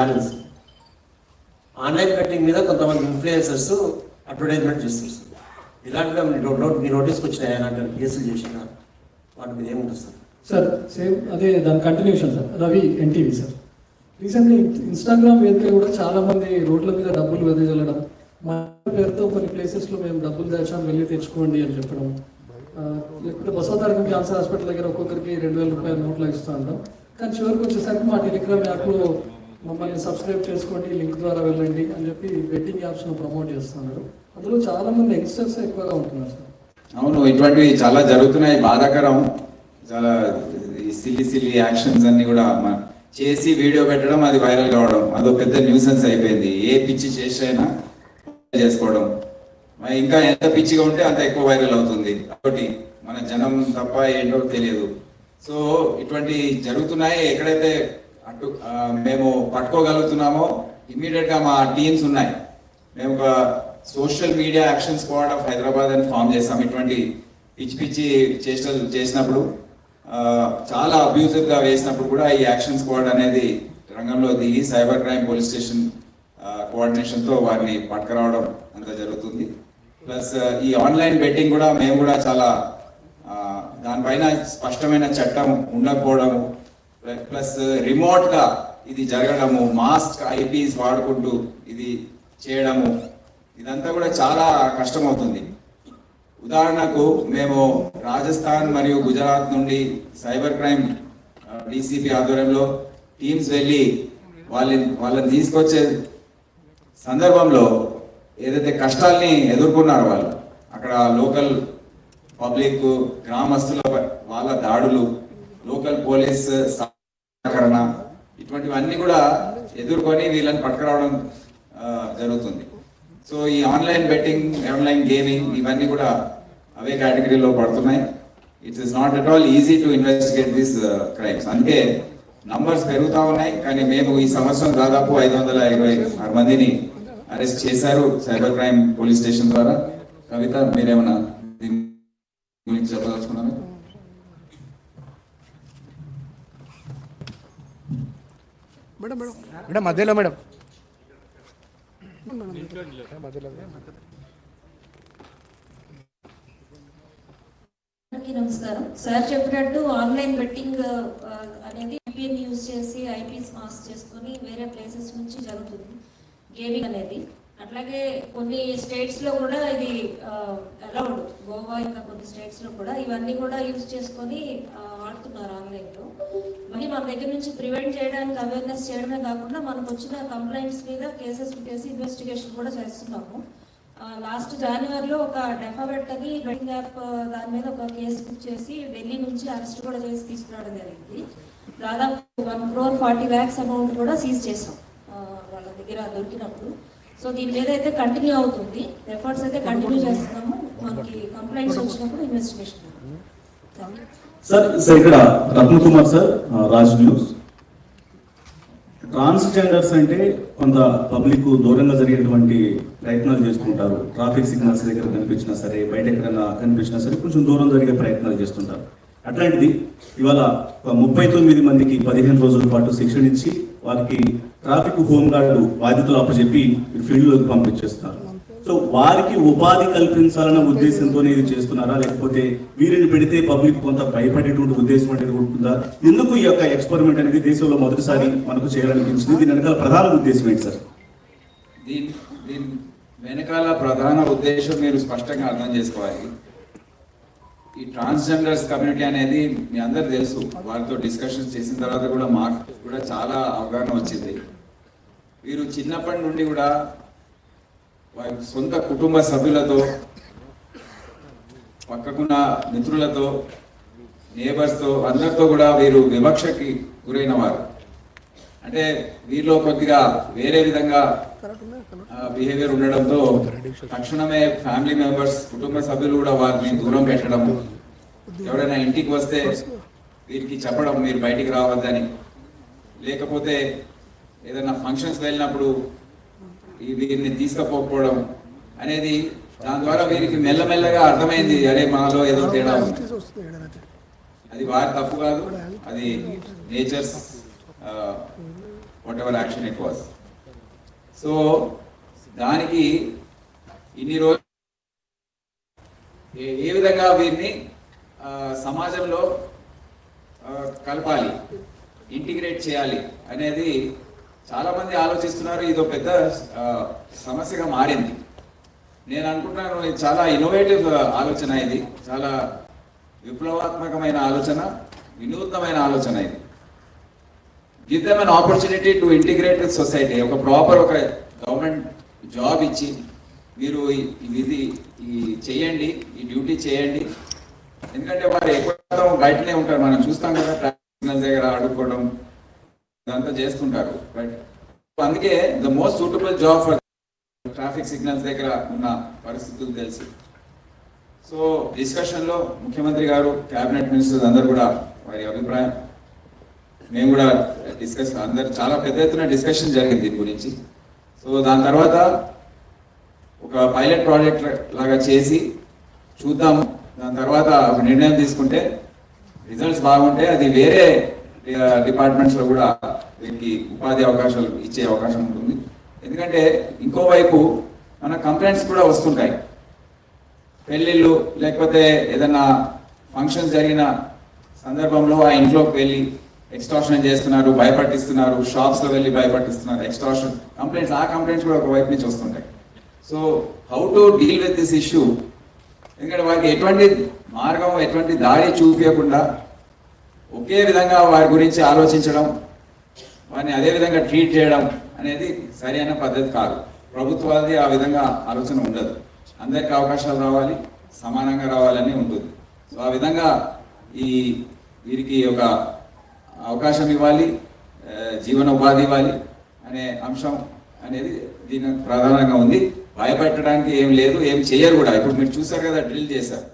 Channels online betting మీద కొంతమంది influencers advertisement చేస్తారు. ఇలాంటివి మీ మీ నోటీస్కి వచ్చినాయి? అలాంటి కేసులు చేసిన? వాటి మీద ఏముంటుంది సార్? సార్ సేమ్ అదే దాని continuation sir. Ravi NTV sir. రీసెంట్గా ఇన్స్టాగ్రామ్ వేదిక కూడా చాలా మంది రోడ్ల మీద డబ్బులు వెదజల్లడం మా పేరుతో కొన్ని ప్లేసెస్లో మేము డబ్బులు దాచాం వెళ్ళి తెచ్చుకోండి అని చెప్పడం. లేకపోతే బసవతారకం క్యాన్సర్ హాస్పిటల్ దగ్గర ఒక్కొక్కరికి రెండు వేల రూపాయల నోట్లు ఇస్తూ ఉంటాం కానీ చివరికి వచ్చేసరికి మా టెలిగ్రామ్ యాప్లో మమ్మల్ని సబ్స్క్రైబ్ చేసుకోండి లింక్ ద్వారా వెళ్ళండి అని చెప్పి బెట్టింగ్ యాప్స్ను ప్రమోట్ చేస్తున్నారు. అందులో చాలా మంది యంగ్స్టర్స్ ఎక్కువగా ఉంటున్నారు సార్. అవును ఇటువంటివి చాలా జరుగుతున్నాయి బాధాకరం. చాలా ఈ సిల్లి సిల్లి యాక్షన్స్ అన్ని కూడా చేసి వీడియో పెట్టడం అది వైరల్ కావడం అదో పెద్ద న్యూసెన్స్ అయిపోయింది. ఏ పిచ్చి చేసైనా చేసుకోవడం. ఇంకా ఎంత పిచ్చిగా ఉంటే అంత ఎక్కువ వైరల్ అవుతుంది. కాబట్టి మన జనం తప్ప ఏంటో తెలియదు. సో ఇటువంటి జరుగుతున్నాయి. ఎక్కడైతే అటు మేము పట్టుకోగలుగుతున్నామో. ఇమ్మీడియట్గా మా టీమ్స్ ఉన్నాయి. మేము ఒక social media action squad of Hyderabad అని ఫామ్ చేసాం ఇటువంటి పిచ్చి పిచ్చి చేష్టలు చేసినప్పుడు చాలా అబ్యూజివ్గా వేసినప్పుడు కూడా ఈ యాక్షన్ స్క్వాడ్ అనేది రంగంలో దిగి సైబర్ క్రైమ్ పోలీస్ స్టేషన్ కోఆర్డినేషన్తో వారిని పట్టుకురావడం అంత జరుగుతుంది. ప్లస్ ఈ ఆన్లైన్ బెట్టింగ్ కూడా మేము కూడా చాలా దానిపైన స్పష్టమైన చట్టం ఉండకపోవడము ప్లస్ రిమోట్గా ఇది జరగడము మాస్క్ ఐపీస్ వాడుకుంటూ ఇది చేయడము ఇదంతా కూడా చాలా కష్టమవుతుంది. ఉదాహరణకు మేము రాజస్థాన్ మరియు గుజరాత్ నుండి సైబర్ క్రైమ్ డీసీపీ ఆధ్వర్యంలో టీమ్స్ వెళ్ళి వాళ్ళని వాళ్ళని తీసుకొచ్చే సందర్భంలో ఏదైతే కష్టాల్ని ఎదుర్కొన్నారో వాళ్ళు అక్కడ లోకల్ పబ్లిక్ గ్రామస్తుల వాళ్ళ దాడులు లోకల్ పోలీస్ సహకరణ ఇటువంటివన్నీ కూడా ఎదుర్కొని వీళ్ళని పట్టుకురావడం జరుగుతుంది. సో ఈ ఆన్లైన్ బెట్టింగ్ ఆన్లైన్ గేమింగ్ ఇవన్నీ కూడా అవే కేటగిరీలో పడుతున్నాయి. It's is not at all easy to investigate this crimes అందుకే నంబర్స్ పెరుగుతూ ఉన్నాయి కానీ మేము ఈ సంవత్సరం దాదాపు ఐదు వందల ఇరవై ఆరు మందిని అరెస్ట్ చేశారు సైబర్ క్రైమ్ పోలీస్ స్టేషన్ ద్వారా. కవిత మీరేమన్నా దీని గురించి చెప్పదలుచుకున్నాను మేడం మధ్యలో మేడం. అందరికీ నమస్కారం. సార్ చెప్పినట్టు ఆన్లైన్ బెట్టింగ్ అనేది ఐపీఎన్ యూజ్ చేసి ఐపీఎస్ మాస్ చేసుకొని వేరే ప్లేసెస్ నుంచి జరుగుతుంది. గేమింగ్ అనేది. అట్లాగే కొన్ని స్టేట్స్లో కూడా ఇది అలౌడ్ గోవా ఇంకా కొన్ని స్టేట్స్లో కూడా ఇవన్నీ కూడా యూజ్ చేసుకొని ఆడుతున్నారు ఆన్లైన్లో మరి మన దగ్గర నుంచి ప్రివెంట్ చేయడానికి అవేర్నెస్ చేయడమే కాకుండా మనకు వచ్చిన కంప్లైంట్స్ మీద కేసెస్ పెట్టేసి ఇన్వెస్టిగేషన్ కూడా చేస్తున్నాము. లాస్ట్ జనవరిలో ఒక డెఫాబెట్ అని బెట్టింగ్ యాప్ దాని మీద ఒక కేసు బుక్ చేసి ఢిల్లీ నుంచి అరెస్ట్ కూడా చేసి తీసుకురావడం జరిగింది. దాదాపు one crore forty lakhs amount కూడా సీజ్ చేసాం వాళ్ళ దగ్గర దొరికినప్పుడు. సో దీని మీద అయితే కంటిన్యూ అవుతుంది. ఎఫర్ట్స్ అయితే కంటిన్యూ చేస్తున్నాము. మనకి కంప్లైంట్స్ వచ్చినప్పుడు ఇన్వెస్టిగేషన్ సార్ సార్ ఇక్కడ Ratnakumar sir Raj news. Transgenders అంటే కొంత పబ్లిక్ దూరంగా జరిగేటువంటి ప్రయత్నాలు చేస్తుంటారు. ట్రాఫిక్ సిగ్నల్స్ దగ్గర కనిపించినా సరే బయట ఎక్కడైనా కనిపించినా సరే కొంచెం దూరం జరిగే ప్రయత్నాలు చేస్తుంటారు. అట్లాంటిది ఇవాళ ముప్పై తొమ్మిది మందికి పదిహేను రోజుల పాటు శిక్షణ ఇచ్చి వారికి ట్రాఫిక్ హోమ్ బాధితులు బాధ్యతలు అప్పచెప్పి ఫీల్డ్లోకి పంపించేస్తున్నారు సో వారికి ఉపాధి కల్పించాలన్న ఉద్దేశంతోనే ఇది చేస్తున్నారా? లేకపోతే వీరిని పెడితే పబ్లిక్ కొంత భయపడేటువంటి ఉద్దేశం అనేది ఉంటుందా? ఎందుకు ఈ యొక్క ఎక్స్పెరిమెంట్ అనేది దేశంలో మొదటిసారి మనకు చేయాలనిపించింది? దీని వెనకాల ప్రధాన ఉద్దేశం ఏంటి సార్? దీని దీని వెనకాల ప్రధాన ఉద్దేశం మీరు స్పష్టంగా అర్థం చేసుకోవాలి. ఈ ట్రాన్స్జెండర్స్ కమ్యూనిటీ అనేది మీ అందరు తెలుసు. వారితో డిస్కషన్ చేసిన తర్వాత కూడా మాకు కూడా చాలా అవగాహన వచ్చింది. వీరు చిన్నప్పటి నుండి కూడా వారి సొంత కుటుంబ సభ్యులతో పక్కకున్న మిత్రులతో నేబర్స్తో అందరితో కూడా వీరు వివక్షకి గురైన వారు అంటే వీరిలో కొద్దిగా వేరే విధంగా బిహేవియర్ ఉండడంతో తక్షణమే ఫ్యామిలీ మెంబర్స్ కుటుంబ సభ్యులు కూడా వారిని దూరం పెట్టడం ఎవరైనా ఇంటికి వస్తే వీరికి చెప్పడం మీరు బయటికి రావద్దని లేకపోతే ఏదైనా ఫంక్షన్స్ వెళ్ళినప్పుడు ఈ వీరిని తీసుకుపోకపోవడం అనేది దాని ద్వారా వీరికి మెల్లమెల్లగా అర్థమైంది. అరే మాలో ఏదో తేడా ఉంది. అది వారి తప్పు కాదు. అది nature's whatever action it was so దానికి ఇన్ని రోజులు ఏ- విధంగా వీరిని సమాజంలో కలపాలి? ఇంటిగ్రేట్ చేయాలి అనేది చాలామంది ఆలోచిస్తున్నారు. ఇదో పెద్ద సమస్యగా మారింది. నేను అనుకుంటున్నాను ఇది చాలా ఇన్నోవేటివ్ ఆలోచన ఇది. చాలా విప్లవాత్మకమైన ఆలోచన వినూత్నమైన ఆలోచన ఇది. Give them an opportunity to integrate society ఒక ప్రాపర్ ఒక గవర్నమెంట్ జాబ్ ఇచ్చి మీరు ఇది ఈ చేయండి ఈ డ్యూటీ చేయండి. ఎందుకంటే వారు ఎక్కువ బయటనే ఉంటారు. మనం చూస్తాం కదా దగ్గర ఆడుకోవడం ఇదంతా చేస్తుంటారు బట్ అందుకే the most suitable job for traffic signals దగ్గర ఉన్న పరిస్థితులు తెలుసు. సో డిస్కషన్లో ముఖ్యమంత్రి గారు క్యాబినెట్ మినిస్టర్స్ అందరు కూడా వారి అభిప్రాయం. మేము కూడా డిస్కస్ అందరు చాలా పెద్ద ఎత్తున డిస్కషన్ జరిగింది దీని గురించి. సో దాని తర్వాత ఒక పైలట్ ప్రాజెక్ట్ లాగా చేసి చూద్దాము. దాని తర్వాత ఒక నిర్ణయం తీసుకుంటే రిజల్ట్స్ బాగుంటే అది వేరే డిపార్ట్మెంట్స్లో కూడా వీరికి ఉపాధి అవకాశాలు ఇచ్చే అవకాశం ఉంటుంది. ఎందుకంటే ఇంకోవైపు మన కంప్లైంట్స్ కూడా వస్తుంటాయి. పెళ్ళిళ్ళు లేకపోతే ఏదన్నా ఫంక్షన్ జరిగిన సందర్భంలో ఆ ఇంట్లోకి వెళ్ళి ఎక్స్టార్షన్ చేస్తున్నారు భయపట్టిస్తున్నారు షాప్స్లో వెళ్ళి భయపట్టిస్తున్నారు ఎక్స్టార్షన్ కంప్లైంట్స్ ఆ కంప్లైంట్స్ కూడా ఒక వైపు నుంచి వస్తుంటాయి. So how to deal with this issue ఎందుకంటే వారికి ఎటువంటి మార్గం ఎటువంటి దారి చూపించకుండా ఒకే విధంగా వారి గురించి ఆలోచించడం వారిని అదే విధంగా ట్రీట్ చేయడం అనేది సరైన పద్ధతి కాదు. ప్రభుత్వాలది ఆ విధంగా ఆలోచన ఉండదు. అందరికి అవకాశాలు రావాలి సమానంగా రావాలని ఉంటుంది. సో ఆ విధంగా ఈ వీరికి ఒక అవకాశం ఇవ్వాలి జీవనోపాధి ఇవ్వాలి అనే అంశం అనేది దీనికి ప్రధానంగా ఉంది. భయపెట్టడానికి ఏం లేదు ఏం చేయరు కూడా. ఇప్పుడు మీరు చూసారు కదా డ్రిల్ చేశారు.